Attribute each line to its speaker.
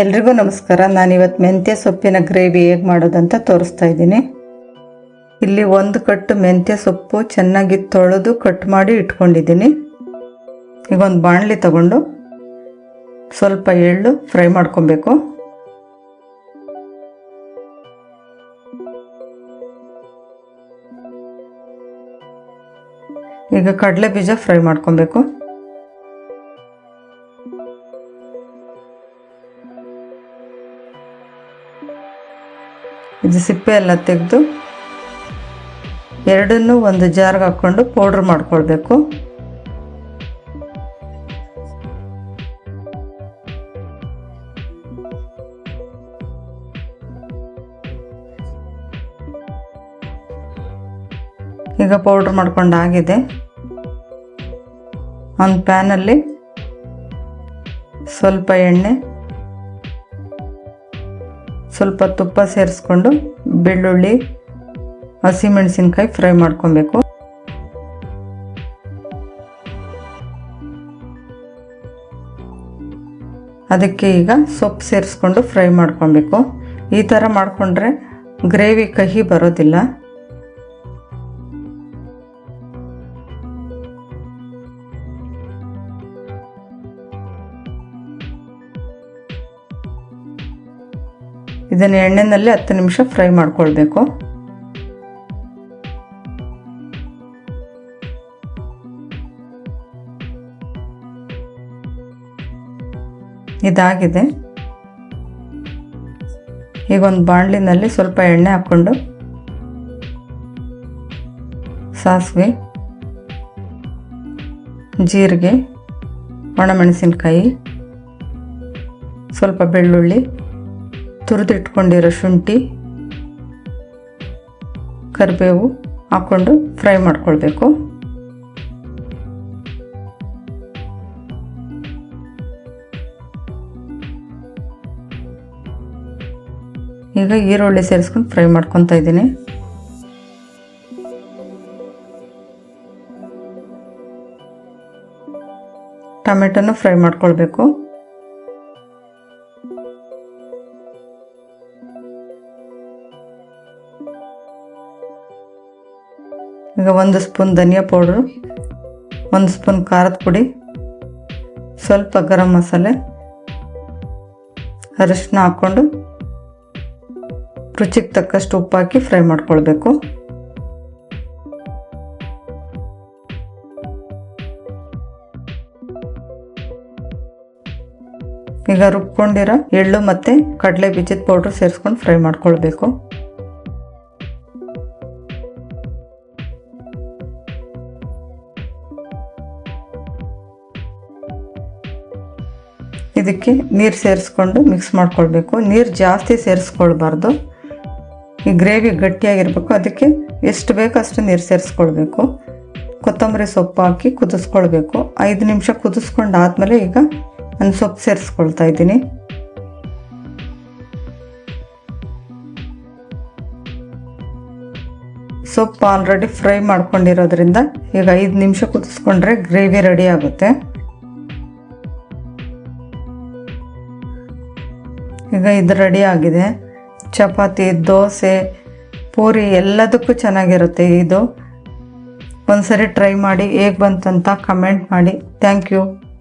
Speaker 1: ಎಲ್ರಿಗೂ ನಮಸ್ಕಾರ. ನಾನು ಇವತ್ತು ಮೆಂತ್ಯ ಸೊಪ್ಪಿನ ಗ್ರೇವಿ ಹೇಗೆ ಮಾಡೋದಂತ ತೋರಿಸ್ತಾ ಇದ್ದೀನಿ. ಇಲ್ಲಿ ಒಂದು ಕಟ್ಟು ಮೆಂತ್ಯ ಸೊಪ್ಪು ಚೆನ್ನಾಗಿ ತೊಳೆದು ಕಟ್ ಮಾಡಿ ಇಟ್ಕೊಂಡಿದ್ದೀನಿ. ಈಗ ಒಂದು ಬಾಣಲಿ ತಗೊಂಡು ಸ್ವಲ್ಪ ಎಳ್ಳು ಫ್ರೈ ಮಾಡ್ಕೊಬೇಕು. ಈಗ ಕಡಲೆ ಬೀಜ ಫ್ರೈ ಮಾಡ್ಕೊಬೇಕು. ಇದು ಸಿಪ್ಪೆ ಎಲ್ಲ ತೆಗೆದು ಎರಡನ್ನೂ ಒಂದು ಜಾರ್ಗೆ ಹಾಕ್ಕೊಂಡು ಪೌಡ್ರ್ ಮಾಡ್ಕೊಳ್ಬೇಕು. ಈಗ ಪೌಡ್ರ್ ಮಾಡ್ಕೊಂಡಾಗಿದೆ ಒಂದು ಪ್ಯಾನಲ್ಲಿ ಸ್ವಲ್ಪ ಎಣ್ಣೆ ಸ್ವಲ್ಪ ತುಪ್ಪ ಸೇರಿಸ್ಕೊಂಡು ಬೆಳ್ಳುಳ್ಳಿ, ಹಸಿಮೆಣಸಿನ್ಕಾಯಿ ಫ್ರೈ ಮಾಡ್ಕೊಬೇಕು. ಅದಕ್ಕೆ ಈಗ ಸೊಪ್ಪು ಸೇರಿಸ್ಕೊಂಡು ಫ್ರೈ ಮಾಡ್ಕೊಬೇಕು. ಈ ಥರ ಮಾಡಿಕೊಂಡ್ರೆ ಗ್ರೇವಿ ಕಹಿ ಬರೋದಿಲ್ಲ. ಇದನ್ನು ಎಣ್ಣೆನಲ್ಲಿ ಹತ್ತು ನಿಮಿಷ ಫ್ರೈ ಮಾಡ್ಕೊಳ್ಬೇಕು. ಇದಾಗಿದೆ. ಈಗ ಒಂದು ಬಾಣಲಿನಲ್ಲಿ ಸ್ವಲ್ಪ ಎಣ್ಣೆ ಹಾಕ್ಕೊಂಡು ಸಾಸಿವೆ, ಜೀರಿಗೆ ಒಣಮೆಣಸಿನಕಾಯಿ ಸ್ವಲ್ಪ ಬೆಳ್ಳುಳ್ಳಿ ತುರಿದಿಟ್ಕೊಂಡಿರೋ ಶುಂಠಿ, ಕರಿಬೇವು ಹಾಕ್ಕೊಂಡು ಫ್ರೈ ಮಾಡ್ಕೊಳ್ಬೇಕು. ಈಗ ಈರುಳ್ಳಿ ಸೇರಿಸ್ಕೊಂಡು ಫ್ರೈ ಮಾಡ್ಕೊತಾ ಇದ್ದೀನಿ. ಟೊಮೆಟೊನು ಫ್ರೈ ಮಾಡ್ಕೊಳ್ಬೇಕು. ಈಗ ಒಂದು ಸ್ಪೂನ್ ಧನಿಯಾ ಪೌಡ್ರು, ಒಂದು ಸ್ಪೂನ್ ಖಾರದ ಪುಡಿ, ಸ್ವಲ್ಪ ಗರಂ ಮಸಾಲೆ, ಅರಿಶಿನ ಹಾಕ್ಕೊಂಡು ರುಚಿಗೆ ತಕ್ಕಷ್ಟು ಉಪ್ಪು ಹಾಕಿ ಫ್ರೈ ಮಾಡ್ಕೊಳ್ಬೇಕು. ಈಗ ರುಬ್ಕೊಂಡಿರೋ ಎಳ್ಳು ಮತ್ತು ಕಡಲೆ ಬೀಜದ ಪೌಡ್ರ್ ಸೇರಿಸ್ಕೊಂಡು ಫ್ರೈ ಮಾಡ್ಕೊಳ್ಬೇಕು. ಇದಕ್ಕೆ ನೀರು ಸೇರಿಸ್ಕೊಂಡು ಮಿಕ್ಸ್ ಮಾಡ್ಕೊಳ್ಬೇಕು. ನೀರು ಜಾಸ್ತಿ ಸೇರಿಸ್ಕೊಳ್ಬಾರ್ದು. ಈ ಗ್ರೇವಿ ಗಟ್ಟಿಯಾಗಿರಬೇಕು. ಅದಕ್ಕೆ ಎಷ್ಟು ಬೇಕೋ ಅಷ್ಟು ನೀರು ಸೇರಿಸ್ಕೊಳ್ಬೇಕು. ಕೊತ್ತಂಬರಿ ಸೊಪ್ಪು ಹಾಕಿ ಕುದಿಸ್ಕೊಳ್ಬೇಕು. ಐದು ನಿಮಿಷ ಕುದಿಸ್ಕೊಂಡು ಆದಮೇಲೆ ಈಗ ನಾನು ಸೊಪ್ಪು ಸೇರಿಸ್ಕೊಳ್ತಾ ಇದ್ದೀನಿ. ಸೊಪ್ಪು ಆಲ್ರೆಡಿ ಫ್ರೈ ಮಾಡ್ಕೊಂಡಿರೋದ್ರಿಂದ ಈಗ ಐದು ನಿಮಿಷ ಕುದಿಸ್ಕೊಂಡ್ರೆ ಗ್ರೇವಿ ರೆಡಿ ಆಗುತ್ತೆ. ಈಗ ಇದು ರೆಡಿ ಆಗಿದೆ. ಚಪಾತಿ, ದೋಸೆ, ಪೂರಿ ಎಲ್ಲದಕ್ಕೂ ಚೆನ್ನಾಗಿರುತ್ತೆ ಇದು. ಒಂದ್ಸರಿ ಟ್ರೈ ಮಾಡಿ ಹೇಗೆ ಬಂತಂತ ಕಮೆಂಟ್ ಮಾಡಿ. Thank you